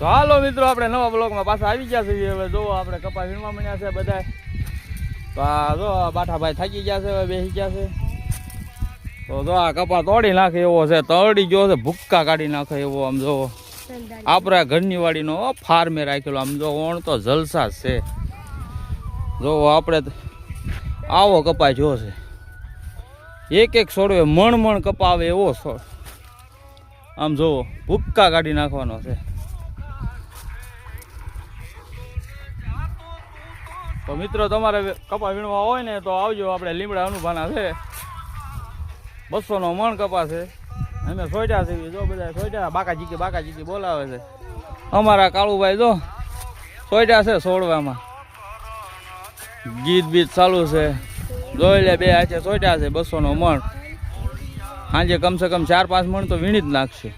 તો હાલો મિત્રો આપણે નવા બ્લોગમાં પાછા આવી ગયા છીએ. હવે જો આપણે કપા વીણવા મળ્યા છે બધા તો આ જો બાઠાભાઈ થાકી ગયા છે હવે બેસી ગયા છે. તો જો આ કપા તોડી નાખે એવો છે તળી ગયો છે ભૂક્કા કાઢી નાખે એવો આમ જો. આપણા ઘરની વાડીનો ફાર્મે રાખેલો આમ જો ઓણ તો જલસા છે. જો આપણે આવો કપા જો છે. એક એક છોડવે મણ મણ કપા આવે એવો છોડ. આમ જોવો ભૂક્કા કાઢી નાખવાનો છે. તો મિત્રો, તમારે કપા વીણવા હોય ને તો આવજો. આપણે લીમડા અનુભાના છે. બસોનો મણ કપા છે. અમે સોટ્યા છે જો બધા સોટ્યા બાકાજી કે બાકાજી કે બોલાવે છે. અમારા કાળુભાઈ જો સોટ્યા છે સોડવામાં ગીત બીત ચાલુ છે. જોઈ લે બે હાથે સોટ્યા છે બસોનો મણ. સાંજે કમસે કમ ચાર પાંચ મણ તો વીણી જ નાખશે.